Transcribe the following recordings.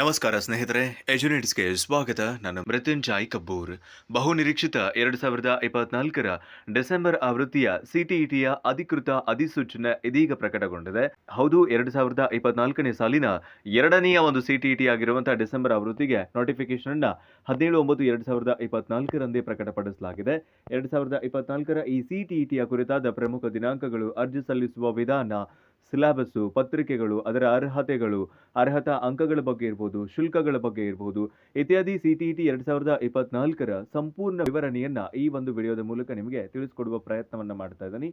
ನಮಸ್ಕಾರ ಸ್ನೇಹಿತರೆ ಎಜುನೇಟ್ಸ್ಗೆ ಸ್ವಾಗತ. ನಾನು ಮೃತ್ಯುಂಜಯ್ ಕಬ್ಬೂರ್ ಬಹು ನಿರೀಕ್ಷಿತ ಎರಡು ಸಾವಿರದ ಇಪ್ಪತ್ನಾಲ್ಕರ ಡಿಸೆಂಬರ್ ಆವೃತ್ತಿಯ ಸಿಟಿಇಟಿಯ ಅಧಿಕೃತ ಅಧಿಸೂಚನೆ ಇದೀಗ ಪ್ರಕಟಗೊಂಡಿದೆ. ಹೌದು, ಎರಡು ಸಾವಿರದ ಇಪ್ಪತ್ನಾಲ್ಕನೇ ಸಾಲಿನ ಎರಡನೆಯ ಒಂದು ಸಿಟಿಇಟಿ ಆಗಿರುವಂತಹ ಡಿಸೆಂಬರ್ ಆವೃತ್ತಿಗೆ ನೋಟಿಫಿಕೇಶನ್ ಅನ್ನ ಹದಿನೇಳು ಒಂಬತ್ತು ಎರಡು ಸಾವಿರದ ಇಪ್ಪತ್ನಾಲ್ಕರಂದೇ ಪ್ರಕಟಪಡಿಸಲಾಗಿದೆ. ಎರಡು ಸಾವಿರದ ಇಪ್ಪತ್ನಾಲ್ಕರ ಈ ಸಿಟಿಇಟಿಯ ಕುರಿತಾದ ಪ್ರಮುಖ ದಿನಾಂಕಗಳು ಅರ್ಜಿ ಸಲ್ಲಿಸುವ ವಿಧಾನ ಸಿಲೆಬಸ್ಸು, ಪತ್ರಿಕೆಗಳು, ಅದರ ಅರ್ಹತೆಗಳು, ಅರ್ಹತಾ ಅಂಕಗಳ ಬಗ್ಗೆ ಇರ್ಬೋದು, ಶುಲ್ಕಗಳ ಬಗ್ಗೆ ಇರ್ಬೋದು ಇತ್ಯಾದಿ ಸಿಟಿಇಟಿ ಎರಡು ಸಾವಿರದ ಇಪ್ಪತ್ನಾಲ್ಕರ ಸಂಪೂರ್ಣ ವಿವರಣೆಯನ್ನು ಈ ಒಂದು ವಿಡಿಯೋದ ಮೂಲಕ ನಿಮಗೆ ತಿಳಿಸ್ಕೊಡುವ ಪ್ರಯತ್ನವನ್ನು ಮಾಡ್ತಾ ಇದ್ದೀನಿ.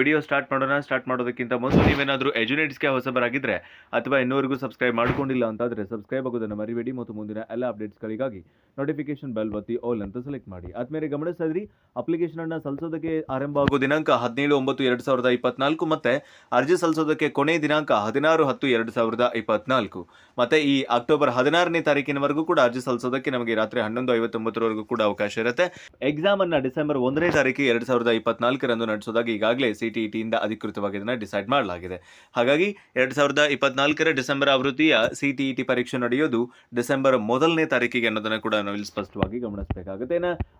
ವಿಡಿಯೋ ಸ್ಟಾರ್ಟ್ ಮಾಡೋಣ. ಸ್ಟಾರ್ಟ್ ಮಾಡೋದಕ್ಕಿಂತ ಮೊದಲು ನೀವೇನಾದರೂ ಎಜುನೇಟ್ಸ್ಗೆ ಹೊಸಬರಾಗಿದ್ದರೆ ಅಥವಾ ಇನ್ನೂವರೆಗೂ ಸಬ್ಸ್ಕ್ರೈಬ್ ಮಾಡ್ಕೊಂಡಿಲ್ಲ ಅಂತಾದರೆ ಸಬ್ಸ್ಕ್ರೈಬ್ ಆಗೋದನ್ನು ಮರಿಬೇಡಿ. ಮತ್ತು ಮುಂದಿನ ಎಲ್ಲ ಅಪ್ಡೇಟ್ಸ್ಗಳಿಗಾಗಿ ನೋಟಿಫಿಕೇಶನ್ ಬೆಲ್ ಒತ್ತಿ ಆಲ್ ಅಂತ ಸೆಲೆಕ್ಟ್ ಮಾಡಿ. ಆದ್ಮೇಲೆ ಗಮನಿಸ್ತಾ ಇದ್ರಿ ಅಪ್ಲಿಕೇಶನ್ ಅನ್ನ ಸಲ್ಲಿಸೋದಕ್ಕೆ ಆರಂಭ ಆಗೋ ದಿನಾಂಕ ಹದಿನೇಳು ಒಂಬತ್ತು ಎರಡ್ ಸಾವಿರದ ಇಪ್ಪತ್ನಾಲ್ಕು. ಮತ್ತೆ ಅರ್ಜಿ ಸಲ್ಲಿಸೋದಕ್ಕೆ ಕೊನೆ ದಿನಾಂಕ ಹದಿನಾರು ಹತ್ತು ಎರಡು ಸಾವಿರದ ಇಪ್ಪತ್ನಾಲ್ಕು. ಮತ್ತೆ ಈ ಅಕ್ಟೋಬರ್ ಹದಿನಾರನೇ ತಾರೀಕಿನವರೆಗೂ ಕೂಡ ಅರ್ಜಿ ಸಲ್ಲಿಸೋದಕ್ಕೆ ನಮಗೆ ರಾತ್ರಿ ಹನ್ನೊಂದು ಐವತ್ತೊಂಬತ್ತರವರೆಗೂ ಕೂಡ ಅವಕಾಶ ಇರುತ್ತೆ. ಎಕ್ಸಾಮ್ ಅನ್ನ ಡಿಸೆಂಬರ್ ಒಂದನೇ ತಾರೀಕು ಎರಡು ಸಾವಿರದ ಇಪ್ಪತ್ನಾಲ್ಕರಂದು ನಡೆಸೋದಾಗಿ ಈಗಾಗಲೇ ಸಿಟಿಇಟಿಯಿಂದ ಅಧಿಕೃತವಾಗಿ ಇದನ್ನ ಡಿಸೈಡ್ ಮಾಡಲಾಗಿದೆ. ಹಾಗಾಗಿ ಎರಡು ಸಾವಿರದ ಇಪ್ಪತ್ನಾಲ್ಕರ ಡಿಸೆಂಬರ್ ಆವೃತ್ತಿಯ ಸಿಟಿಇಟಿ ಪರೀಕ್ಷೆ ನಡೆಯೋದು ಡಿಸೆಂಬರ್ ಮೊದಲನೇ ತಾರೀಕಿಗೆ ಅನ್ನೋದನ್ನ ಕೂಡ ನಾವು ಇಲ್ಲಿ ಸ್ಪಷ್ಟವಾಗಿ ಗಮನಿಸಬೇಕಾಗುತ್ತೆ.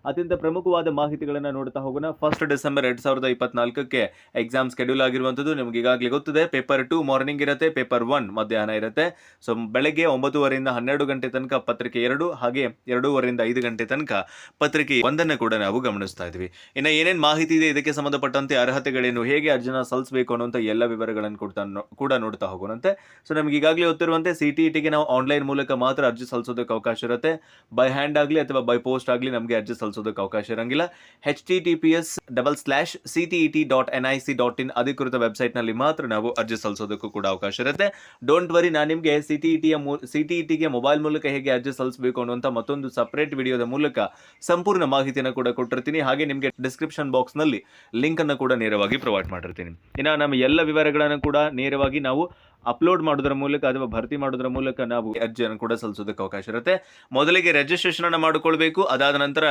ಅತ್ಯಂತ ಪ್ರಮುಖವಾದ ಮಾಹಿತಿಗಳನ್ನು ನೋಡ್ತಾ ಹೋಗೋಣ. ಫಸ್ಟ್ ಡಿಸೆಂಬರ್ ಎರಡ್ ಸಾವಿರದ ಇಪ್ಪತ್ನಾಲ್ಕಕ್ಕೆ ಎಕ್ಸಾಮ್ ಸ್ಕೆಡ್ಯೂಲ್ ಆಗಿರುವಂತದ್ದು ನಿಮಗೆ ಈಗಾಗಲೇ ಗೊತ್ತಿದೆ. ಪೇಪರ್ ಟು ಮಾರ್ನಿಂಗ್ ಇರುತ್ತೆ, ಪೇಪರ್ ಒನ್ ಮಧ್ಯಾಹ್ನ ಇರುತ್ತೆ. ಸೊ ಬೆಳಗ್ಗೆ ಒಂಬತ್ತುವರೆಯಿಂದ ಹನ್ನೆರಡು ಗಂಟೆ ತನಕ ಪತ್ರಿಕೆ ಎರಡು, ಹಾಗೆ ಎರಡೂವರೆಯಿಂದ ಐದು ಗಂಟೆ ತನಕ ಪತ್ರಿಕೆ ಒಂದನ್ನು ಕೂಡ ನಾವು ಗಮನಿಸ್ತಾ ಇದ್ವಿ. ಇನ್ನು ಏನೇನು ಮಾಹಿತಿ ಇದೆ, ಇದಕ್ಕೆ ಸಂಬಂಧಪಟ್ಟಂತೆ ಅರ್ಹತೆಗಳೇನು, ಹೇಗೆ ಅರ್ಜನ ಸಲ್ಲಿಸಬೇಕು ಅನ್ನುವಂಥ ಎಲ್ಲ ವಿವರಗಳನ್ನು ಕೊಡ್ತಾ ಕೂಡ ನೋಡ್ತಾ ಹೋಗೋಣಂತೆ. ಸೊ ನಮ್ಗೆ ಈಗಾಗಲೇ ಗೊತ್ತಿರುವಂತೆ ಸಿ ಟಿ ಇಟಿಗೆ ನಾವು ಆನ್ಲೈನ್ ಮೂಲಕ ಮಾತ್ರ ಅರ್ಜಿ ಸಲ್ಲಿಸೋದಕ್ಕೆ ಅವಕಾಶ ಇರುತ್ತೆ. ಬೈ ಹ್ಯಾಂಡ್ ಆಗಲಿ ಅಥವಾ ಬೈ ಪೋಸ್ಟ್ ಆಗಲಿ ನಮಗೆ ಅರ್ಜಿ ಸಲ್ಲಿಸೋದಕ್ಕೆ ಅವಕಾಶ ಇರಂಗಿಲ್ಲ. H T T P S double slash C T E T dot N I C dot in ಅಧಿಕೃತ ವೆಬ್ಸೈಟ್ನಲ್ಲಿ ಮಾತ್ರ ನಾವು ಅರ್ಜಿ ಸಲ್ಲಿಸೋದಕ್ಕೂ ಕೂಡ ಅವಕಾಶ ಇರುತ್ತೆ. ಡೋಂಟ್ ವರಿ ನಾನು ನಿಮಗೆ ಸಿ ಟಿ ಇ ಟಿಯ ಸಿ ಟಿ ಇ ಟಿಗೆ ಮೊಬೈಲ್ ಮೂಲಕ ಹೇಗೆ ಅರ್ಜಿ ಸಲ್ಲಿಸಬೇಕು ಅನ್ನುವಂಥ ಮತ್ತೊಂದು ಸಪರೇಟ್ ವಿಡಿಯೋದ ಮೂಲಕ ಸಂಪೂರ್ಣ ಮಾಹಿತಿಯನ್ನು ಕೂಡ ಕೊಟ್ಟಿರ್ತೀನಿ. ಹಾಗೆ ನಿಮಗೆ ಡಿಸ್ಕ್ರಿಪ್ಷನ್ ಬಾಕ್ಸ್ನಲ್ಲಿ ಲಿಂಕನ್ನು ಕೂಡ ನೇರವಾಗಿ ಪ್ರೊವೈಡ್ ಮಾಡಿರ್ತೀನಿ. ಇನ್ನು ನಮ್ಮ ಎಲ್ಲ ವಿವರಗಳನ್ನು ಕೂಡ ನೇರವಾಗಿ ನಾವು ಅಪ್ಲೋಡ್ ಮಾಡೋದ್ರ ಮೂಲಕ ಅಥವಾ ಭರ್ತಿ ಮಾಡೋದ್ರ ಮೂಲಕ ನಾವು ಅರ್ಜಿಯನ್ನು ಕೂಡ ಸಲ್ಲಿಸೋದಕ್ಕೆ ಅವಕಾಶ ಇರುತ್ತೆ. ಮೊದಲಿಗೆ ರಿಜಿಸ್ಟ್ರೇಷನ್ ಮಾಡಿಕೊಳ್ಬೇಕು, ಅದಾದ ನಂತರ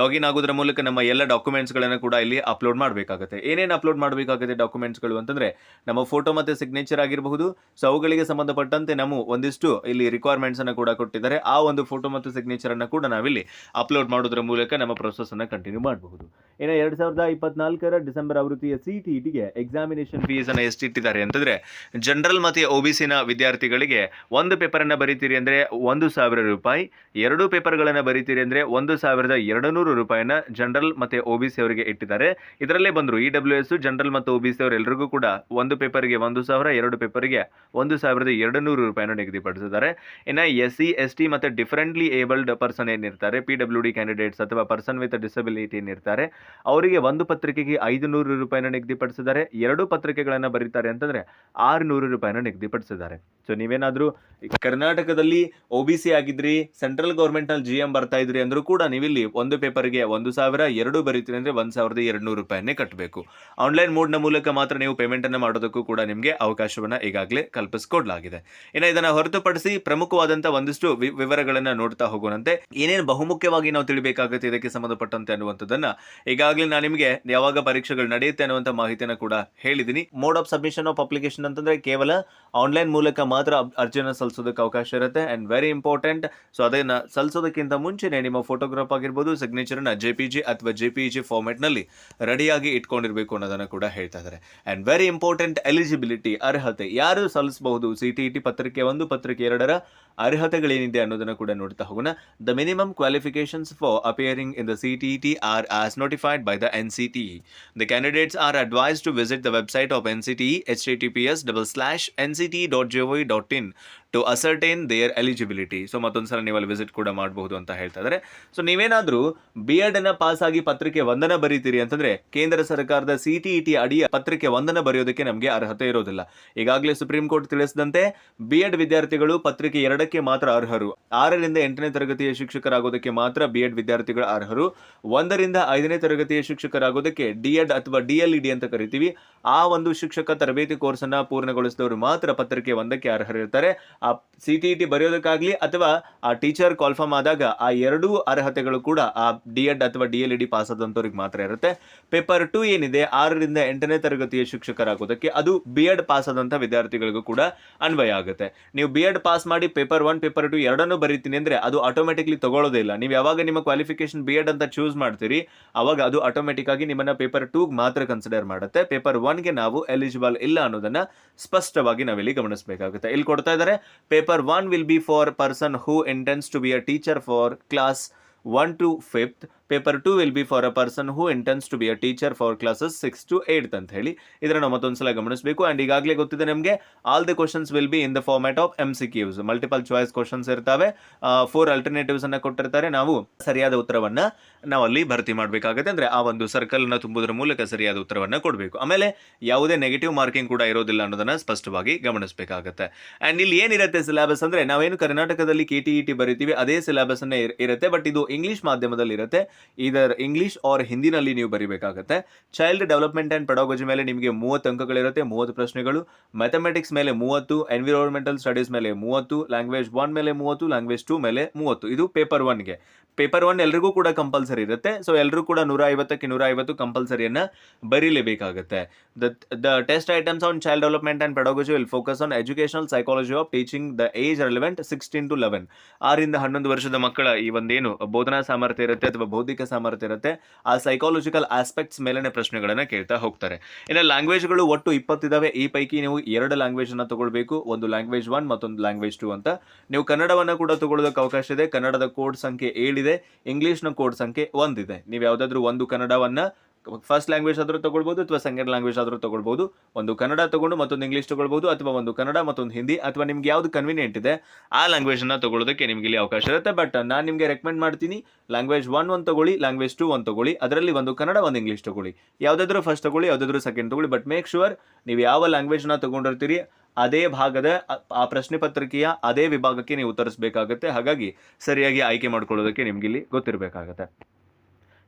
ಲಾಗಿನ್ ಆಗೋದ್ರ ಮೂಲಕ ನಮ್ಮ ಎಲ್ಲ ಡಾಕ್ಯುಮೆಂಟ್ಸ್ಗಳನ್ನು ಕೂಡ ಇಲ್ಲಿ ಅಪ್ಲೋಡ್ ಮಾಡಬೇಕಾಗುತ್ತೆ. ಏನೇನು ಅಪ್ಲೋಡ್ ಮಾಡಬೇಕಾಗುತ್ತೆ ಡಾಕ್ಯುಮೆಂಟ್ಸ್ಗಳು ಅಂತಂದ್ರೆ, ನಮ್ಮ ಫೋಟೋ ಮತ್ತೆ ಸಿಗ್ನೇಚರ್ ಆಗಿರಬಹುದು ಸೊ ಅವುಗಳಿಗೆ ಸಂಬಂಧಪಟ್ಟಂತೆ ನಾವು ಒಂದಿಷ್ಟು ಇಲ್ಲಿ ರಿಕ್ವೈರ್ಮೆಂಟ್ಸ್ ಅನ್ನು ಕೂಡ ಕೊಟ್ಟಿದ್ದಾರೆ. ಆ ಒಂದು ಫೋಟೋ ಮತ್ತು ಸಿಗ್ನೇಚರ್ ಅನ್ನು ಕೂಡ ನಾವಿಲ್ಲಿ ಅಪ್ಲೋಡ್ ಮಾಡೋದ್ರ ಮೂಲಕ ನಮ್ಮ ಪ್ರೊಸೆಸ್ ಅನ್ನು ಕಂಟಿನ್ಯೂ ಮಾಡಬಹುದು. ಇನ್ನು ಎರಡ್ ಸಾವಿರದ ಇಪ್ಪತ್ನಾಲ್ಕರ ಡಿಸೆಂಬರ್ ಆವೃತ್ತಿಯ ಸಿಟಿಇಟಿಗೆ ಎಕ್ಸಾಮಿನೇಷನ್ ಫೀಸ್ ಅನ್ನು ಎಷ್ಟಿಟ್ಟಿದ್ದಾರೆ ಅಂತಂದ್ರೆ ಜನರಲ್ ಮತ್ತು ಒ ಬಿ ಸಿನ ವಿದ್ಯಾರ್ಥಿಗಳಿಗೆ ಒಂದು ಪೇಪರನ್ನು ಬರೀತೀರಿ ಅಂದರೆ ಒಂದು ಸಾವಿರ ರೂಪಾಯಿ, ಎರಡು ಪೇಪರ್ಗಳನ್ನು ಬರೀತೀರಿ ಅಂದರೆ ಒಂದು ಸಾವಿರದ ಎರಡು ನೂರು ರೂಪಾಯಿನ ಜನರಲ್ ಮತ್ತು ಒ ಸಿ ಅವರಿಗೆ ಇಟ್ಟಿದ್ದಾರೆ. ಇದರಲ್ಲೇ ಬಂದರು ಇ ಡಬ್ಲ್ಯೂ ಎಸ್ ಜನರಲ್ ಮತ್ತು ಒ ಸಿ ಅವರೆಲ್ಲರಿಗೂ ಕೂಡ ಒಂದು ಪೇಪರ್ಗೆ ಒಂದು ಸಾವಿರ, ಎರಡು ಪೇಪರ್ಗೆ ಒಂದು ಸಾವಿರದ ಎರಡು ನೂರು ರೂಪಾಯಿನ ನಿಗದಿಪಡಿಸಿದ್ದಾರೆ. ಇನ್ನು ಎಸ್ ಸಿ ಎಸ್ ಟಿ ಮತ್ತು ಡಿಫರೆಂಟ್ಲಿ ಏಬಲ್ಡ್ ಪರ್ಸನ್ ಏನಿರ್ತಾರೆ ಪಿ ಡಬ್ಲ್ಯೂ ಡಿ ಕ್ಯಾಂಡಿಡೇಟ್ಸ್ ಅಥವಾ ಪರ್ಸನ್ ವಿತ್ ಡಿಸಬಿಲಿಟಿ ಏನಿರ್ತಾರೆ ಅವರಿಗೆ ಒಂದು ಪತ್ರಿಕೆಗೆ ಐದು ನೂರು ರೂಪಾಯಿನ ನಿಗದಿಪಡಿಸಿದ್ದಾರೆ ಎರಡು ಪತ್ರಿಕೆಗಳನ್ನು ಬರೀತಾರೆ ಅಂತಂದ್ರೆ ಆರುನೂರು ರೂಪಾಯಿನ ನಿಗದಿಪಡಿಸಿದ್ದಾರೆ ಸೊ ನೀವೇನಾದರೂ ಕರ್ನಾಟಕದಲ್ಲಿ ಒ ಬಿ ಸಿ ಆಗಿದ್ರಿ ಸೆಂಟ್ರಲ್ ಗೌರ್ಮೆಂಟ್ನಲ್ಲಿ ಜಿ ಎಂ ಬರ್ತಾ ಇದ್ರಿ ಅಂದರೂ ಕೂಡ ನೀವಿಲ್ಲಿ ಒಂದು ಪೇಪರ್ಗೆ ಒಂದು ಸಾವಿರ, ಎರಡು ಬರೀತೀರಿ ಅಂದರೆ ಒಂದು ಸಾವಿರದ ಎರಡು ನೂರು ರೂಪಾಯಿನೇ ಕಟ್ಟಬೇಕು ಆನ್ಲೈನ್ ಮೋಡ್ನ ಮೂಲಕ ಮಾತ್ರ ನೀವು ಪೇಮೆಂಟನ್ನು ಮಾಡೋದಕ್ಕೂ ಕೂಡ ನಿಮಗೆ ಅವಕಾಶವನ್ನು ಈಗಾಗಲೇ ಕಲ್ಪಿಸಿಕೊಡಲಾಗಿದೆ. ಇನ್ನು ಇದನ್ನು ಹೊರತುಪಡಿಸಿ ಪ್ರಮುಖವಾದಂಥ ಒಂದಿಷ್ಟು ವಿವರಗಳನ್ನು ನೋಡ್ತಾ ಹೋಗೋಣಂತೆ. ಏನೇನು ಬಹುಮುಖ್ಯವಾಗಿ ನಾವು ತಿಳಿಬೇಕಾಗುತ್ತೆ ಇದಕ್ಕೆ ಸಂಬಂಧಪಟ್ಟಂತೆ ಅನ್ನುವಂಥದ್ದನ್ನ ಈಗಾಗಲೇ ನಾನು ನಿಮಗೆ ಯಾವಾಗ ಪರೀಕ್ಷೆಗಳು ನಡೆಯುತ್ತೆ ಅನ್ನುವಂಥ ಮಾಹಿತಿಯನ್ನು ಕೂಡ ಹೇಳಿದ್ದೀನಿ. Mode of submission of application ಅಂತಂದ್ರೆ ಕೇವಲ ಆನ್ಲೈನ್ ಮೂಲಕ ಮಾತ್ರ ಅರ್ಜಿಯನ್ನು ಸಲ್ಲಿಸೋದಕ್ಕೆ ಅವಕಾಶ ಇರುತ್ತೆ ಆ್ಯಂಡ್ ವೆರಿ ಇಂಪಾರ್ಟೆಂಟ್ ಸೊ ಅದನ್ನು ಸಲ್ಲಿಸೋದಕ್ಕಿಂತ ಮುಂಚೆ ನಿಮ್ಮ ಫೋಟೋಗ್ರಾಫ್ ಆಗಿರ್ಬೋದು ಸಿಗ್ನೇಚರ್ನ ಜೆ ಪಿ ಜಿ ಅಥವಾ ಜೆ ಪಿ ಜಿ ಫಾರ್ಮೆಟ್ನಲ್ಲಿ ರೆಡಿಯಾಗಿ ಇಟ್ಕೊಂಡಿರಬೇಕು ಅನ್ನೋದನ್ನು ಕೂಡ ಹೇಳ್ತಾ ಇದ್ದಾರೆ ಆ್ಯಂಡ್ ವೆರಿ ಇಂಪಾರ್ಟೆಂಟ್ ಎಲಿಜಿಬಿಲಿಟಿ ಅರ್ಹತೆ, ಯಾರು ಸಲ್ಲಿಸಬಹುದು? ಸಿ ಟಿ ಟಿ ಪತ್ರಿಕೆ ಒಂದು, ಪತ್ರಿಕೆ ಎರಡರ ಅರ್ಹತೆಗಳೇನಿದೆ ಅನ್ನೋದನ್ನು ಕೂಡ ನೋಡ್ತಾ ಹೋಗೋಣ. The minimum qualifications for appearing in the C T T R as notified by the NCTE. The candidates are advised to visit the website of NCTE https ncte.gov.in to ascertain their eligibility so ಮತ್ತೊಂದು ಸಲ ನೀವು ಅಲ್ಲಿ visit ಕೂಡ ಮಾಡಬಹುದು ಅಂತ ಹೇಳ್ತಾ ಇದ್ದಾರೆ. So ನೀವೇನಾದರೂ ಬಿ ಎಡ್ ಅನ್ನ ಪಾಸ್ ಆಗಿ ಪತ್ರಿಕೆ ಒಂದನ ಬರೀತೀರಿ ಅಂತಂದರೆ ಕೇಂದ್ರ ಸರ್ಕಾರದ ಸಿ ಟಿ ಇ ಟಿ ಅಡಿಯ ಪತ್ರಿಕೆ ಒಂದನ ಬರೆಯೋದಕ್ಕೆ ನಮಗೆ ಅರ್ಹತೆ ಇರೋದಿಲ್ಲ. ಈಗಾಗಲೇ ಸುಪ್ರೀಂ ಕೋರ್ಟ್ ತಿಳಿಸಿದಂತೆ ಬಿ ಎಡ್ ವಿದ್ಯಾರ್ಥಿಗಳು ಪತ್ರಿಕೆ ಎರಡಕ್ಕೆ ಮಾತ್ರ ಅರ್ಹರು. ಆರರಿಂದ ಎಂಟನೇ ತರಗತಿಯ ಶಿಕ್ಷಕರಾಗೋದಕ್ಕೆ ಮಾತ್ರ ಬಿ ಎಡ್ ವಿದ್ಯಾರ್ಥಿಗಳು ಅರ್ಹರು. ಒಂದರಿಂದ ಐದನೇ ತರಗತಿಯ ಶಿಕ್ಷಕರಾಗೋದಕ್ಕೆ ಡಿ ಎಡ್ ಅಥವಾ ಡಿ ಎಲ್ ಇ ಡಿ ಅಂತ ಕರಿತೀವಿ. ಆ ಒಂದು ಶಿಕ್ಷಕ ತರಬೇತಿ ಕೋರ್ಸನ್ನು ಪೂರ್ಣಗೊಳಿಸಿದವರು ಮಾತ್ರ ಪತ್ರಿಕೆ ಒಂದಕ್ಕೆ ಅರ್ಹರಿರ್ತಾರೆ. ಆ ಸಿ ಟಿ ಇ ಟಿ ಬರೆಯೋದಕ್ಕಾಗಲಿ ಅಥವಾ ಆ ಟೀಚರ್ ಕಾಲ್ಫಾರ್ಮ್ ಆದಾಗ ಆ ಎರಡೂ ಅರ್ಹತೆಗಳು ಕೂಡ ಆ ಡಿ ಎಡ್ ಅಥವಾ D L E D pass ಆದಂಥವ್ರಿಗೆ ಮಾತ್ರ ಇರುತ್ತೆ. ಪೇಪರ್ ಟು ಏನಿದೆ, ಆರರಿಂದ ಎಂಟನೇ ತರಗತಿಯ ಶಿಕ್ಷಕರಾಗೋದಕ್ಕೆ ಅದು ಬಿ ಎಡ್ ಪಾಸ್ ಆದಂಥ ವಿದ್ಯಾರ್ಥಿಗಳಿಗೂ ಕೂಡ ಅನ್ವಯ ಆಗುತ್ತೆ. ನೀವು ಬಿ ಎಡ್ ಪಾಸ್ ಮಾಡಿ ಪೇಪರ್ ಒನ್ ಪೇಪರ್ ಟು ಎರಡನ್ನೂ ಬರೀತೀನಿ ಅಂದರೆ ಅದು ಆಟೋಮೆಟಿಕ್ಲಿ ತಗೊಳ್ಳೋದೇ ಇಲ್ಲ. ನೀವು ಯಾವಾಗ ನಿಮ್ಮ ಕ್ವಾಲಿಫಿಕೇಶನ್ ಬಿ ಎಡ್ ಅಂತ ಚೂಸ್ ಮಾಡ್ತೀರಿ, ಅವಾಗ ಅದು ಆಟೋಮೆಟಿಕ್ ಆಗಿ ನಿಮ್ಮನ್ನು ಪೇಪರ್ ಟೂಗೆ ಮಾತ್ರ ಕನ್ಸಿಡರ್ ಮಾಡುತ್ತೆ. ಪೇಪರ್ ಒನ್ಗೆ ನಾವು ಎಲಿಜಿಬಲ್ ಇಲ್ಲ ಅನ್ನೋದನ್ನು ಸ್ಪಷ್ಟವಾಗಿ ನಾವಿಲ್ಲಿ ಗಮನಿಸಬೇಕಾಗುತ್ತೆ. ಇಲ್ಲಿ ಕೊಡ್ತಾ ಇದ್ದಾರೆ Paper 1 will be for person who intends to be a teacher for class 1 to 5th paper two will be for a person who intends to be a teacher for classes six to eight ಅಂತ ಹೇಳಿ. ಇದನ್ನು ಮತ್ತೊಂದ್ಸಲ ಗಮನಿಸಬೇಕು. And ಈಗಾಗಲೇ ಗೊತ್ತಿದೆ ನಿಮಗೆ all the questions will be in the format of M C Qs multiple choice questions ಇರ್ತವೆ. Four alternatives ಅನ್ನು ಕೊಟ್ಟಿರ್ತಾರೆ. ನಾವು ಸರಿಯಾದ ಉತ್ತರವನ್ನು ನಾವು ಅಲ್ಲಿ ಭರ್ತಿ ಮಾಡಬೇಕಾಗುತ್ತೆ. ಅಂದ್ರೆ ಆ ಒಂದು ಸರ್ಕಲ್ ಅನ್ನ ತುಂಬುವುದರ ಮೂಲಕ ಸರಿಯಾದ ಉತ್ತರವನ್ನು ಕೊಡಬೇಕು. ಆಮೇಲೆ ಯಾವುದೇ ನೆಗೆಟಿವ್ ಮಾರ್ಕಿಂಗ್ ಕೂಡ ಇರೋದಿಲ್ಲ ಅನ್ನೋದನ್ನ ಸ್ಪಷ್ಟವಾಗಿ ಗಮನಿಸಬೇಕಾಗುತ್ತೆ. ಅಂಡ್ ಇಲ್ಲಿ ಏನಿರುತ್ತೆ ಸಿಲೆಬಸ್ ಅಂದ್ರೆ ನಾವೇನು ಕರ್ನಾಟಕದಲ್ಲಿ ಕೆ ಟಿ ಇ ಟಿ ಬರಿತೀವಿ, ಅದೇ ಸಿಲೆಬಸ್ ಇರುತ್ತೆ. ಬಟ್ ಇದು ಇಂಗ್ಲಿಷ್ ಮಾಧ್ಯಮದಲ್ಲಿ ಇರುತ್ತೆ ಇದರ್ ಇಂಗ್ಲಿಷ್ ಆರ್ ಹಿಂದಿನಲ್ಲಿ ನೀವು ಬರಿಬೇಕಾಗುತ್ತೆ. ಚೈಲ್ಡ್ ಡೆವಲಪ್ಮೆಂಟ್ ಆ್ಯಂಡ್ ಪೆಡಾಗಜಿ ಮೇಲೆ ನಿಮಗೆ ಮೂವತ್ತು ಅಂಕಗಳಿರುತ್ತೆ, ಮೂವತ್ತು ಪ್ರಶ್ನೆಗಳು. ಮ್ಯಾಥಮೆಟಿಕ್ಸ್ ಮೇಲೆ ಮೂವತ್ತು ಎನ್ವಿರಾನ್ಮೆಂಟಲ್ ಸ್ಟಡೀಸ್ ಮೇಲೆ ಮೂವತ್ತು ಲ್ಯಾಂಗ್ವೇಜ್ ಒನ್ ಮೇಲೆ ಮೂವತ್ತು ಲ್ಯಾಂಗ್ವೇಜ್ ಟೂ ಮೇಲೆ ಮೂವತ್ತು. ಇದು ಪೇಪರ್ ಒನ್ಗೆ ಪೇಪರ್ ಒನ್ ಎಲ್ರಿಗೂ ಕೂಡ ಕಂಪಲ್ಸರಿ ಇರುತ್ತೆ. ಸೊ ಎಲ್ಲರೂ ಕೂಡ ನೂರ ಐವತ್ತಕ್ಕೆ ನೂರ ಐವತ್ತು ಕಂಪಲ್ಸರಿಯನ್ನು ಬರೀಲೇಬೇಕಾಗುತ್ತೆ. The the test items on child development and pedagogy will focus on educational psychology of teaching the age relevant sixteen to eleven ಆರಿಂದ ಹನ್ನೊಂದು ವರ್ಷದ ಮಕ್ಕಳ ಈ ಒಂದೇನು ಬೋಧನಾ ಸಾಮರ್ಥ್ಯ ಇರುತ್ತೆ ಅಥವಾ ಬೌದ್ಧಿಕ ಸಾಮರ್ಥ್ಯ ಇರುತ್ತೆ? ಆ ಸೈಕಾಲಜಿಕಲ್ ಆಸ್ಪೆಕ್ಟ್ಸ್ ಮೇಲೆ ಪ್ರಶ್ನೆಗಳನ್ನು ಕೇಳ್ತಾ ಹೋಗ್ತಾರೆ. ಇನ್ನು ಲ್ಯಾಂಗ್ವೇಜ್ಗಳು ಒಟ್ಟು ಇಪ್ಪತ್ತಿದಾವೆ. ಈ ಪೈಕಿ ನೀವು ಎರಡು ಲ್ಯಾಂಗ್ವೇಜನ್ನು ತಗೊಳ್ಬೇಕು. ಒಂದು ಲ್ಯಾಂಗ್ವೇಜ್ ಒನ್ ಮತ್ತೊಂದು ಲ್ಯಾಂಗ್ವೇಜ್ ಟು ಅಂತ. ನೀವು ಕನ್ನಡವನ್ನು ಕೂಡ ತಗೊಳ್ಳೋದಕ್ಕೆ ಅವಕಾಶ ಇದೆ. ಕನ್ನಡದ ಕೋಡ್ ಸಂಖ್ಯೆ ಏಳಿದೆ. ಇಂಗ್ಲಿಷ್ನ ಕೋಡ್ ಸಂಖ್ಯೆ ಒಂದಿದೆ. ನೀವು ಯಾವುದಾದ್ರೂ ಒಂದು ಕನ್ನಡವನ್ನ ಫಸ್ಟ್ ಲ್ಯಾಂಗ್ವೇಜ್ ಆದರೂ ತಗೊಳ್ಬೋದು ಅಥವಾ ಸೆಕೆಂಡ್ ಲ್ಯಾಂಗ್ವೇಜ್ ಆದರೂ ತಗೊಳ್ಬೋದು. ಒಂದು ಕನ್ನಡ ತೊಗೊಂಡು ಮತ್ತೊಂದು ಇಂಗ್ಲಿಷ್ ತೊಗೊಳ್ಬೋದು ಅಥವಾ ಒಂದು ಕನ್ನಡ ಮತ್ತೊಂದು ಹಿಂದಿ ಅಥವಾ ನಿಮ್ಗೆ ಯಾವ್ದು ಕನ್ವಿನಿಯೆಂಟ್ ಇದೆ, ಆ ಲ್ಯಾಂಗ್ವೇಜನ್ನ ತಗೊಳ್ಳೋದಕ್ಕೆ ನಿಮ್ಗೆ ಇಲ್ಲಿ ಅವಕಾಶ ಇರುತ್ತೆ. ಬಟ್ ನಾನು ನಿಮಗೆ ರೆಕಮೆಂಡ್ ಮಾಡ್ತೀನಿ ಲ್ಯಾಂಗ್ವೇಜ್ ಒನ್ ಒಂದು ತಗೊಳ್ಳಿ ಲ್ಯಾಂಗ್ವೇಜ್ ಟು ಒಂದು ತಗೊಳ್ಳಿ, ಅದರಲ್ಲಿ ಒಂದು ಕನ್ನಡ, ಒಂದು ಇಂಗ್ಲೀಷ್ ತಗೊಳ್ಳಿ. ಯಾವುದಾದ್ರೂ ಫಸ್ಟ್ ತಗೊಳ್ಳಿ, ಯಾವುದಾದ್ರೂ ಸೆಕೆಂಡ್ ತಗೊಳ್ಳಿ ಬಟ್ ಮೇಕ್ ಶೂರ್ ನೀವು ಯಾವ ಲ್ಯಾಂಗ್ವೇಜ್ನ ತಗೊಂಡಿರ್ತೀರಿ ಅದೇ ಭಾಗದ ಆ- ಪ್ರಶ್ನೆ ಪತ್ರಿಕೆಯ ಅದೇ ವಿಭಾಗಕ್ಕೆ ನೀವು ಉತ್ತರಿಸಬೇಕಾಗುತ್ತೆ. ಹಾಗಾಗಿ ಸರಿಯಾಗಿ ಆಯ್ಕೆ ಮಾಡ್ಕೊಳ್ಳೋದಕ್ಕೆ ನಿಮ್ಗೆ ಇಲ್ಲಿ ಗೊತ್ತಿರಬೇಕಾಗುತ್ತೆ.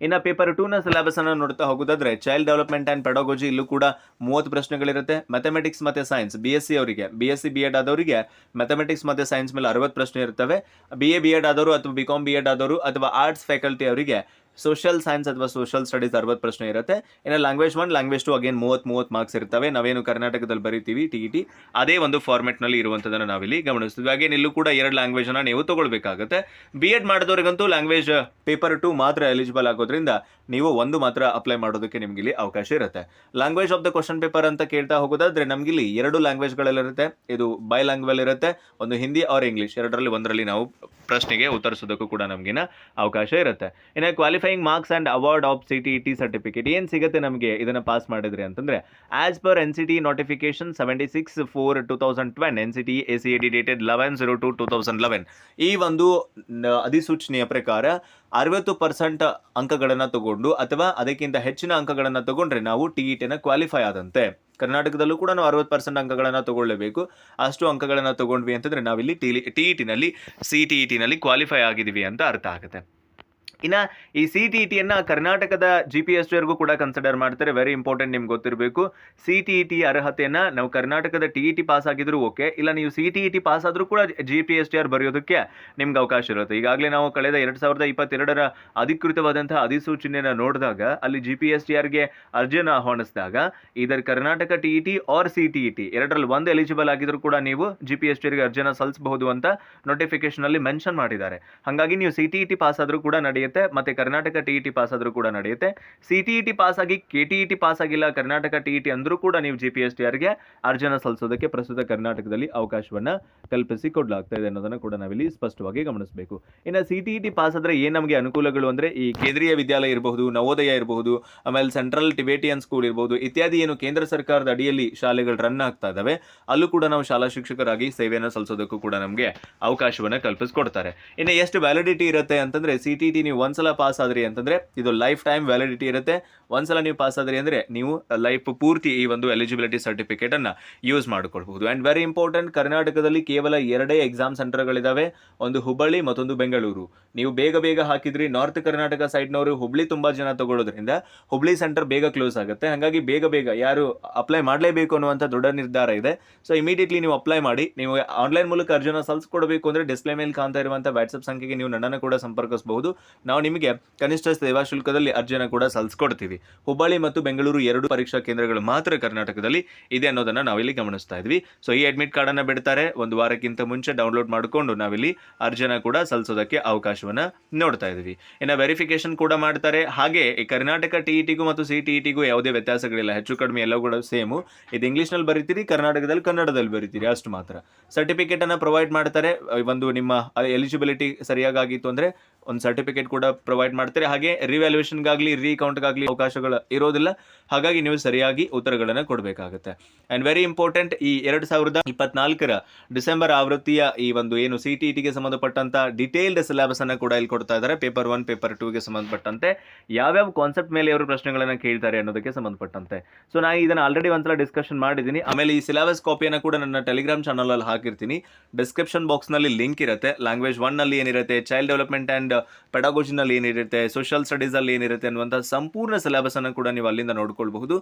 ಇನ್ನು ಪೇಪರ್ ಟೂನ ಸಿಲೆಬಸ್ ಅನ್ನು ನೋಡ್ತಾ ಹೋಗೋದಾದ್ರೆ ಚೈಲ್ಡ್ ಡೆವಲಪ್ಮೆಂಟ್ ಆ್ಯಂಡ್ ಪೆಡಾಗೋಜಿ ಇಲ್ಲೂ ಕೂಡ ಮೂವತ್ತು ಪ್ರಶ್ನೆಗಳಿರುತ್ತೆ. ಮ್ಯಾಥಮೆಟಿಕ್ಸ್ ಮತ್ತು ಸೈನ್ಸ್ ಬಿ ಎಸ್ ಸಿ ಅವರಿಗೆ B S C B Ed ಆದವರಿಗೆ mathematics ಮತ್ತು ಸೈನ್ಸ್ ಮೇಲೆ ಅರವತ್ತು ಪ್ರಶ್ನೆ ಇರ್ತವೆ. ಬಿ ಎ ಬಿ ಎಡ್ ಆದವರು ಅಥವಾ ಬಿ ಕಾಮ್ ಬಿ ಎಡ್ ಆದವರು ಅಥವಾ ಆರ್ಟ್ಸ್ ಫ್ಯಾಕಲ್ಟಿ ಅವರಿಗೆ ಸೋಷಿಯಲ್ ಸೈನ್ಸ್ ಅಥವಾ ಸೋಷಿಯಲ್ ಸ್ಟಡೀಸ್ ಅರವತ್ತು ಪ್ರಶ್ನೆ ಇರುತ್ತೆ. ಇನ್ನು language one language two again ಮೂವತ್ತು ಮೂವತ್ತು ಮಾರ್ಕ್ಸ್ ಇರ್ತವೆ. ನಾವೇನು ಕರ್ನಾಟಕದಲ್ಲಿ ಬರೀತೀವಿ ಟಿ ಇ ಟಿ ಅದೇ ಒಂದು ಫಾರ್ಮೆಟ್ನಲ್ಲಿ ಇರುವಂಥದ್ದನ್ನು ನಾವಿಲ್ಲಿ ಗಮನಿಸ್ತೀವಿ. ಹಾಗೆ ಇಲ್ಲೂ ಕೂಡ ಎರಡು ಲ್ಯಾಂಗ್ವೇಜನ್ನು ನೀವು ತಗೊಳ್ಬೇಕಾಗುತ್ತೆ. ಬಿ ಎಡ್ ಮಾಡಿದವರಿಗಂತೂ ಲ್ಯಾಂಗ್ವೇಜ್ ಪೇಪರ್ ಟು ಮಾತ್ರ ಎಲಿಜಿಬಲ್ ಆಗೋದ್ರಿಂದ ನೀವು ಒಂದು ಮಾತ್ರ ಅಪ್ಲೈ ಮಾಡೋದಕ್ಕೆ ನಿಮ್ಗೆ ಇಲ್ಲಿ ಅವಕಾಶ ಇರುತ್ತೆ. Language of the question paper ಅಂತ ಕೇಳ್ತಾ ಹೋಗೋದಾದ್ರೆ ನಮ್ಗಿಲ್ಲಿ ಎರಡು ಲ್ಯಾಂಗ್ವೇಜ್ಗಳಲ್ಲಿರುತ್ತೆ ಇದು ಬೈ ಲ್ಯಾಂಗ್ವೇಜ್ ಇರುತ್ತೆ, ಒಂದು ಹಿಂದಿ ಆರ್ ಇಂಗ್ಲಿಷ್ ಎರಡರಲ್ಲಿ ಒಂದರಲ್ಲಿ ನಾವು ಪ್ರಶ್ನೆಗೆ ಉತ್ತರಿಸೋದಕ್ಕೂ ಕೂಡ ನಮಗಿನ ಅವಕಾಶ ಇರುತ್ತೆ. ಇನ್ನು qualifying marks and award of C T T certificate ಏನು ಸಿಗುತ್ತೆ ನಮಗೆ ಇದನ್ನು ಪಾಸ್ ಮಾಡಿದ್ರೆ ಅಂತಂದರೆ as per N C T notification seventy six four two thousand twenty N C T A C A D dated eleven zero two two thousand eleven ಈ ಒಂದು ಅಧಿಸೂಚನೆಯ ಪ್ರಕಾರ ಅರವತ್ತು ಪರ್ಸೆಂಟ್ ಅಂಕಗಳನ್ನು ತಗೊಂಡು ಅಥವಾ ಅದಕ್ಕಿಂತ ಹೆಚ್ಚಿನ ಅಂಕಗಳನ್ನು ತಗೊಂಡ್ರೆ ನಾವು ಟಿ ಇ ಟಿನ ಕ್ವಾಲಿಫೈ ಆದಂತೆ. ಕರ್ನಾಟಕದಲ್ಲೂ ಕೂಡ ನಾವು ಅರವತ್ತು ಪರ್ಸೆಂಟ್ ಅಂಕಗಳನ್ನು ತಗೊಳ್ಳೇಬೇಕು ಅಷ್ಟು ಅಂಕಗಳನ್ನು ತಗೊಂಡ್ವಿ ಅಂತಂದರೆ ನಾವಿಲ್ಲಿ ಟಿ ಟಿ ಇ ಟಿನಲ್ಲಿ ಸಿ ಟಿ ಇ ಟಿನಲ್ಲಿ ಕ್ವಾಲಿಫೈ ಆಗಿದ್ದೀವಿ ಅಂತ ಅರ್ಥ ಆಗುತ್ತೆ. ಇನ್ನು ಈ ಸಿ ಟಿ ಟಿಯನ್ನು ಕರ್ನಾಟಕದ ಜಿ ಪಿ ಎಸ್ ಟಿವರೆಗೂ ಕೂಡ ಕನ್ಸಿಡರ್ ಮಾಡ್ತಾರೆ. ವೆರಿ ಇಂಪಾರ್ಟೆಂಟ್ ನಿಮ್ಗೆ ಗೊತ್ತಿರಬೇಕು. ಸಿ ಟಿ ಇ ಟಿ ಅರ್ಹತೆಯನ್ನು ನಾವು ಕರ್ನಾಟಕದ ಟಿ ಇ ಟಿ ಪಾಸ್ ಆಗಿದ್ರು ಓಕೆ ಇಲ್ಲ ನೀವು C T E T pass ಆದರೂ ಕೂಡ G P S T R ಬರೆಯೋದಕ್ಕೆ ನಿಮ್ಗೆ ಅವಕಾಶ ಇರುತ್ತೆ. ಈಗಾಗಲೇ ನಾವು ಕಳೆದ ಎರಡು ಸಾವಿರದ ಇಪ್ಪತ್ತೆರಡರ ಅಧಿಕೃತವಾದಂತಹ ಅಧಿಸೂಚನೆಯನ್ನು ನೋಡಿದಾಗ, ಅಲ್ಲಿ ಜಿ ಪಿ ಎಸ್ ಟಿ ಆರ್ಗೆ ಅರ್ಜಿಯನ್ನು ಆಹ್ವಾನಿಸಿದಾಗ ಇದರ Karnataka T E T or C T E T ಎರಡರಲ್ಲಿ ಒಂದು ಎಲಿಜಿಬಲ್ ಆಗಿದ್ರು ಕೂಡ ನೀವು ಜಿ ಪಿ ಎಸ್ ಟಿ ಆರ್ಗೆ ಅರ್ಜಿನ ಸಲ್ಲಿಸಬಹುದು ಅಂತ ನೋಟಿಫಿಕೇಶನ್ ಅಲ್ಲಿ ಮೆನ್ಷನ್ ಮಾಡಿದ್ದಾರೆ. ಹಾಗಾಗಿ ನೀವು C T E T pass ಆದರೂ ಕೂಡ ನಡೆಯುತ್ತೆ. ಮತ್ತೆ ಕರ್ನಾಟಕ ಟಿ ಇ ಪಾಸ್ ಆದರೂ ಕೂಡ ನಡೆಯುತ್ತೆ. ಸಿ ಟಿ ಇ ಪಾಸ್ ಆಗಿ ಕೆ ಟಿ ಇ ಪಾಸ್ ಆಗಿಲ್ಲ, ಕರ್ನಾಟಕ ಟಿ ಇ ಟಿ ಅಂದರೂ ಕೂಡ ನೀವು ಜಿ ಪಿ ಎಸ್ ಟಿ ಆರ್ಗೆ ಅರ್ಜನ ಸಲ್ಲಿಸೋದಕ್ಕೆ ಪ್ರಸ್ತುತ ಕರ್ನಾಟಕದಲ್ಲಿ ಅವಕಾಶವನ್ನ ಕಲ್ಪಿಸಿ ಕೊಡಲಾಗ್ತಾ ಇದೆ ಅನ್ನೋದನ್ನು ಕೂಡ ನಾವಿಲ್ಲಿ ಸ್ಪಷ್ಟವಾಗಿ ಗಮನಿಸಬೇಕು. ಇನ್ನು C T E T pass ಆದರೆ ಏನು ನಮಗೆ ಅನುಕೂಲಗಳು ಅಂದರೆ ಈ ಕೇಂದ್ರೀಯ ವಿದ್ಯಾಲಯ ಇರಬಹುದು, ನವೋದಯ ಇರಬಹುದು, ಆಮೇಲೆ ಸೆಂಟ್ರಲ್ ಟಿಬೇಟಿಯನ್ ಸ್ಕೂಲ್ ಇರಬಹುದು, ಇತ್ಯಾದಿ ಏನು ಕೇಂದ್ರ ಸರ್ಕಾರದ ಅಡಿಯಲ್ಲಿ ಶಾಲೆಗಳು ರನ್ ಆಗ್ತಾ ಇದ್ದಾವೆ ಅಲ್ಲೂ ಕೂಡ ನಾವು ಶಾಲಾ ಶಿಕ್ಷಕರಾಗಿ ಸೇವೆಯನ್ನು ಸಲ್ಲಿಸೋದಕ್ಕೂ ಕೂಡ ನಮಗೆ ಅವಕಾಶವನ್ನು ಕಲ್ಪಿಸ್ಕೊಡ್ತಾರೆ. ಇನ್ನು ಎಷ್ಟು ವ್ಯಾಲಿಡಿಟಿ ಇರುತ್ತೆ ಅಂತಂದ್ರೆ ಸಿ ಟಿ ಟಿ ನೀವು ಒಂದ್ಸಲ ಪಾಸ್ ಆದ್ರಿ ಅಂತಂದ್ರೆ ಇದು ಲೈಫ್ ಟೈಮ್ ವ್ಯಾಲಿಡಿಟಿ ಇರುತ್ತೆ. ಒಂದ್ಸಲ ನೀವು ಪಾಸ್ ಆದ್ರಿ ಅಂದ್ರೆ ನೀವು ಲೈಫ್ ಪೂರ್ತಿ ಈ ಒಂದು ಎಲಿಜಿಬಿಲಿಟಿ ಸರ್ಟಿಫಿಕೇಟ್ ಅನ್ನ ಯೂಸ್ ಮಾಡ್ಕೊಳ್ಬಹುದು. ಅಂಡ್ ವೆರಿ ಇಂಪಾರ್ಟೆಂಟ್ ಕರ್ನಾಟಕದಲ್ಲಿ ಕೇವಲ ಎರಡೇ ಎಕ್ಸಾಮ್ ಸೆಂಟರ್ಗಳಿದಾವೆ ಒಂದು ಹುಬ್ಬಳ್ಳಿ, ಮತ್ತೊಂದು ಬೆಂಗಳೂರು. ನೀವು ಬೇಗ ಬೇಗ ಹಾಕಿದ್ರಿ ನಾರ್ತ್ ಕರ್ನಾಟಕ ಸೈಡ್ನವರು ಹುಬ್ಳಿ ತುಂಬಾ ಜನ ತಗೊಳ್ಳೋದ್ರಿಂದ ಹುಬ್ಳಿ ಸೆಂಟರ್ ಬೇಗ ಕ್ಲೋಸ್ ಆಗುತ್ತೆ. ಹಾಗಾಗಿ ಬೇಗ ಬೇಗ ಯಾರು ಅಪ್ಲೈ ಮಾಡಲೇಬೇಕು ಅನ್ನುವಂಥ ದೊಡ್ಡ ನಿರ್ಧಾರ ಇದೆ. ಸೊ ಇಮಿಡಿಯೇಟ್ಲಿ ನೀವು ಅಪ್ಲೈ ಮಾಡಿ, ನೀವು ಆನ್ಲೈನ್ ಮೂಲಕ ಅರ್ಜಿನ ಕೊಡಬೇಕು ಅಂದ್ರೆ ಡಿಸ್ಪ್ಲೇ ಮೇಲೆ ಕಾಣ್ತಾ ಇರುವಂಥ ವಾಟ್ಸ್ಆಪ್ ಸಂಖ್ಯೆಗೆ ನೀವು ನನ್ನನ್ನು ಕೂಡ ಸಂಪರ್ಕಿಸಬಹುದು. ನಾವು ನಿಮಗೆ ಕನಿಷ್ಠ ಸೇವಾ ಶುಲ್ಕದಲ್ಲಿ ಅರ್ಜಿಯನ್ನು ಕೂಡ ಸಲ್ಲಿಸ್ಕೊಡ್ತೀವಿ. ಹುಬ್ಬಳ್ಳಿ ಮತ್ತು ಬೆಂಗಳೂರು ಎರಡು ಪರೀಕ್ಷಾ ಕೇಂದ್ರಗಳು ಮಾತ್ರ ಕರ್ನಾಟಕದಲ್ಲಿ ಇದೆ ಅನ್ನೋದನ್ನು ನಾವಿಲ್ಲಿ ಗಮನಿಸ್ತಾ ಇದ್ವಿ. ಸೊ ಈ ಅಡ್ಮಿಟ್ ಕಾರ್ಡನ್ನು ಬಿಡ್ತಾರೆ. ಒಂದು ವಾರಕ್ಕಿಂತ ಮುಂಚೆ ಡೌನ್ಲೋಡ್ ಮಾಡಿಕೊಂಡು ನಾವಿಲ್ಲಿ ಅರ್ಜಿನ ಕೂಡ ಸಲ್ಲಿಸೋದಕ್ಕೆ ಅವಕಾಶವನ್ನು ನೋಡ್ತಾ ಇದ್ವಿ. ಇನ್ನು ವೆರಿಫಿಕೇಶನ್ ಕೂಡ ಮಾಡ್ತಾರೆ. ಹಾಗೆ ಈ ಕರ್ನಾಟಕ ಟಿಇಟಿಗೂ ಮತ್ತು ಸಿ ಟಿಇಟಿಗೂ ಯಾವುದೇ ವ್ಯತ್ಯಾಸಗಳಿಲ್ಲ. ಹೆಚ್ಚು ಕಡಿಮೆ ಎಲ್ಲವೂ ಕೂಡ ಸೇಮು. ಇದು ಇಂಗ್ಲೀಷ್ನಲ್ಲಿ ಬರೀತೀರಿ, ಕರ್ನಾಟಕದಲ್ಲಿ ಕನ್ನಡದಲ್ಲಿ ಬರೀತೀರಿ. ಅಷ್ಟು ಮಾತ್ರ. ಸರ್ಟಿಫಿಕೇಟನ್ನು ಪ್ರೊವೈಡ್ ಮಾಡ್ತಾರೆ. ಒಂದು ನಿಮ್ಮ ಎಲಿಜಿಬಿಲಿಟಿ ಸರಿಯಾಗಿತ್ತು ಅಂದ್ರೆ ಒಂದು ಸರ್ಟಿಫಿಕೇಟ್ ಕೂಡ ಪ್ರೊವೈಡ್ ಮಾಡ್ತಾರೆ. ಹಾಗೆ ರಿವ್ಯಾಲ್ಯೂಷನ್ಗಾಗಲಿ ರೀಕೌಂಟ್ಗಾಗಲಿ ಅವಕಾಶಗಳು ಇರೋದಿಲ್ಲ. ಹಾಗಾಗಿ ನೀವು ಸರಿಯಾಗಿ ಉತ್ತರಗಳನ್ನು ಕೊಡಬೇಕಾಗುತ್ತೆ. ಆ್ಯಂಡ್ ವೆರಿ ಇಂಪಾರ್ಟೆಂಟ್ ಈ ಎರಡು ಸಾವಿರದ ಇಪ್ಪತ್ನಾಲ್ಕರ ಡಿಸೆಂಬರ್ ಆವೃತ್ತಿಯ ಈ ಒಂದು ಏನು ಸಿ ಟಿ ಟಿಗೆ ಸಂಬಂಧಪಟ್ಟಂತ ಡಿಟೇಲ್ಡ್ ಸಿಲೆಬಸ್ ಅನ್ನು ಕೂಡ ಇಲ್ಲಿ ಕೊಡ್ತಾ ಇದ್ದಾರೆ. ಪೇಪರ್ ಒನ್ ಪೇಪರ್ ಟೂಗೆ ಸಂಬಂಧಪಟ್ಟಂತೆ. ಯಾವ್ಯಾವ ಕಾನ್ಸೆಪ್ಟ್ ಮೇಲೆ ಅವರು ಪ್ರಶ್ನೆಗಳನ್ನು ಕೇಳ್ತಾರೆ ಅನ್ನೋದಕ್ಕೆ ಸಂಬಂಧಪಟ್ಟಂತೆ. ಸೊ ನಾನು ಇದನ್ನು ಆಲ್ರೆಡಿ ಒಂದ್ಸಲ ಡಿಸ್ಕಷನ್ ಮಾಡಿದ್ದೀನಿ. ಆಮೇಲೆ ಈ ಸಿಲೆಬಸ್ ಕಾಪಿಯನ್ನು ಕೂಡ ನನ್ನ ಟೆಲಿಗ್ರಾಮ್ ಚಾನಲಲ್ಲಿ ಹಾಕಿರ್ತೀನಿ. ಡಿಸ್ಕ್ರಿಪ್ಷನ್ ಬಾಕ್ಸ್ನಲ್ಲಿ ಲಿಂಕ್ ಇರುತ್ತೆ. ಲ್ಯಾಂಗ್ವೇಜ್ ಒನ್ನಲ್ಲಿ ಏನಿರುತ್ತೆ? ಚೈಲ್ಡ್ ಡೆವಲಪ್ಮೆಂಟ್ ಆ್ಯಂಡ್ ಪೆಡಾಗೋಜಿನಲ್ಲಿ ಏನಿರುತ್ತೆ ಸೋಷಿಯಲ್ ಸ್ಟಡೀಸಲ್ಲಿ ಏನಿರುತ್ತೆ ಅನ್ನುವಂಥ ಸಂಪೂರ್ಣ ಸಿಲೆಬಸ್ ಅನ್ನು ಕೂಡ ನೀವು ಅಲ್ಲಿಂದ ನೋಡ್ಕೊಳ್ಬಹುದು.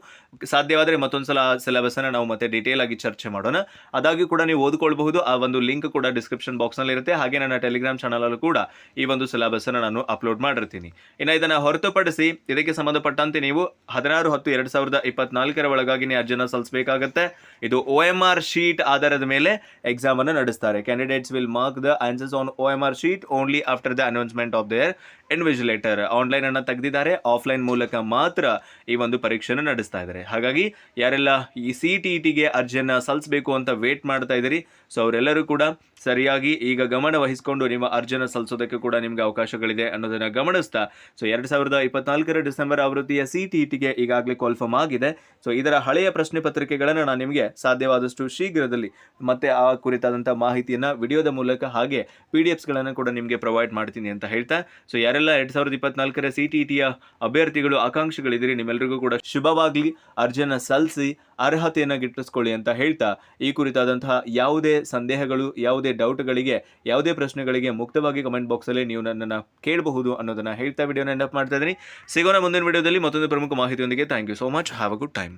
ಸಾಧ್ಯವಾದರೆ ಮತ್ತೊಂದ್ಸಲ ಸಿಲೆಬಸ್ ಅನ್ನು ನಾವು ಮತ್ತೆ ಡೀಟೇಲ್ ಆಗಿ ಚರ್ಚೆ ಮಾಡೋಣ. ಅದಾಗಿ ಕೂಡ ನೀವು ಓದ್ಕೊಳ್ಬಹುದು. ಆ ಒಂದು ಲಿಂಕ್ ಕೂಡ ಡಿಸ್ಕ್ರಿಪ್ಷನ್ ಬಾಕ್ಸ್ನಲ್ಲಿ ಇರುತ್ತೆ. ಹಾಗೆ ನನ್ನ ಟೆಲಿಗ್ರಾಮ್ ಚಾನಲಲ್ಲೂ ಕೂಡ ಈ ಒಂದು ಸಿಲೆಬಸ್ ಅನ್ನು ನಾನು ಅಪ್ಲೋಡ್ ಮಾಡಿರ್ತೀನಿ. ಇನ್ನು ಇದನ್ನು ಹೊರತುಪಡಿಸಿ ಇದಕ್ಕೆ ಸಂಬಂಧಪಟ್ಟಂತೆ ನೀವು ಹದಿನಾರು ಹತ್ತು ಎರಡು ಸಾವಿರದ ಇಪ್ಪತ್ನಾಲ್ಕರ ಒಳಗಾಗಿ ಅರ್ಜಿನ ಸಲ್ಲಿಸಬೇಕಾಗತ್ತೆ. ಇದು ಒ ಎಂ ಆರ್ ಶೀಟ್ ಆಧಾರದ ಮೇಲೆ ಎಕ್ಸಾಮ್ ಅನ್ನು ನಡೆಸ್ತಾರೆ. Candidates will mark the answers on O M R sheet only after the announcement of their invigilator online ಅನ್ನು ತೆಗೆದಿದ್ದಾರೆ. ಆಫ್ಲೈನ್ ಮೂಲಕ ಮಾತ್ರ ಈ ಒಂದು ಪರೀಕ್ಷೆಯನ್ನು ನಡೆಸ್ತಾ ಇದ್ದಾರೆ. ಹಾಗಾಗಿ ಯಾರೆಲ್ಲ ಈ ಸಿ ಟಿ ಟಿಗೆ ಅರ್ಜಿಯನ್ನು ಸಲ್ಲಿಸಬೇಕು ಅಂತ ವೇಟ್ ಮಾಡ್ತಾ ಇದ್ದೀರಿ ಸೊ ಅವರೆಲ್ಲರೂ ಕೂಡ ಸರಿಯಾಗಿ ಈಗ ಗಮನ ವಹಿಸಿಕೊಂಡು ನಿಮ್ಮ ಅರ್ಜಿಯನ್ನು ಸಲ್ಲಿಸೋದಕ್ಕೆ ಕೂಡ ನಿಮಗೆ ಅವಕಾಶಗಳಿದೆ ಅನ್ನೋದನ್ನ ಗಮನಿಸ್ತಾ ಸೊ ಎರಡು ಸಾವಿರದ ಇಪ್ಪತ್ನಾಲ್ಕರ ಡಿಸೆಂಬರ್ ಆವೃತ್ತಿಯ ಸಿ ಟಿ ಟಿಗೆ ಈಗಾಗಲೇ ಕಾಲ್ಫಾರ್ಮ್ ಆಗಿದೆ. ಸೊ ಇದರ ಹಳೆಯ ಪ್ರಶ್ನೆ ಪತ್ರಿಕೆಗಳನ್ನು ನಾನು ನಿಮಗೆ ಸಾಧ್ಯವಾದಷ್ಟು ಶೀಘ್ರದಲ್ಲಿ ಮತ್ತೆ ಆ ಕುರಿತಾದಂಥ ಮಾಹಿತಿಯನ್ನು ವಿಡಿಯೋದ ಮೂಲಕ ಹಾಗೆ ಪಿ ಡಿ ಎಫ್ಸ್ಗಳನ್ನು ಕೂಡ ನಿಮಗೆ ಪ್ರೊವೈಡ್ ಮಾಡ್ತೀನಿ ಅಂತ ಹೇಳ್ತಾ ಸೊ ಯಾರೆಲ್ಲ ಎರಡ್ ಸಾವಿರದ ಇಪ್ಪತ್ನಾಲ್ಕರ ಸಿ ಟಿ ಟಿಯ ಅಭ್ಯರ್ಥಿಗಳು, ಆಕಾಂಕ್ಷಿಗಳಿದ್ದೀರಿ. ನಿಮ್ಮೆಲ್ಲರಿಗೂ ಕೂಡ ಶುಭವಾಗಲಿ. ಅರ್ಜಿಯನ್ನು ಸಲ್ಲಿಸಿ ಅರ್ಹತೆಯನ್ನು ಗಿಟ್ಟಿಸ್ಕೊಳ್ಳಿ ಅಂತ ಹೇಳ್ತಾ, ಈ ಕುರಿತಾದಂತಹ ಯಾವುದೇ ಸಂದೇಹಗಳು, ಯಾವುದೇ ಡೌಟ್ಗಳಿಗೆ, ಯಾವುದೇ ಪ್ರಶ್ನೆಗಳಿಗೆ ಮುಕ್ತವಾಗಿ ಕಮೆಂಟ್ ಬಾಕ್ಸಲ್ಲಿ ನೀವು ನನ್ನನ್ನು ಕೇಳಬಹುದು ಅನ್ನೋದನ್ನ ಹೇಳ್ತಾ ವಿಡಿಯೋನ ಎಂಡ್ ಅಪ್ ಮಾಡ್ತಾ ಇದ್ದೀನಿ. ಸಿಗೋಣ ಮುಂದಿನ ವಿಡಿಯೋದಲ್ಲಿ ಮತ್ತೊಂದು ಪ್ರಮುಖ ಮಾಹಿತಿಯೊಂದಿಗೆ. Thank you so much. Have a good time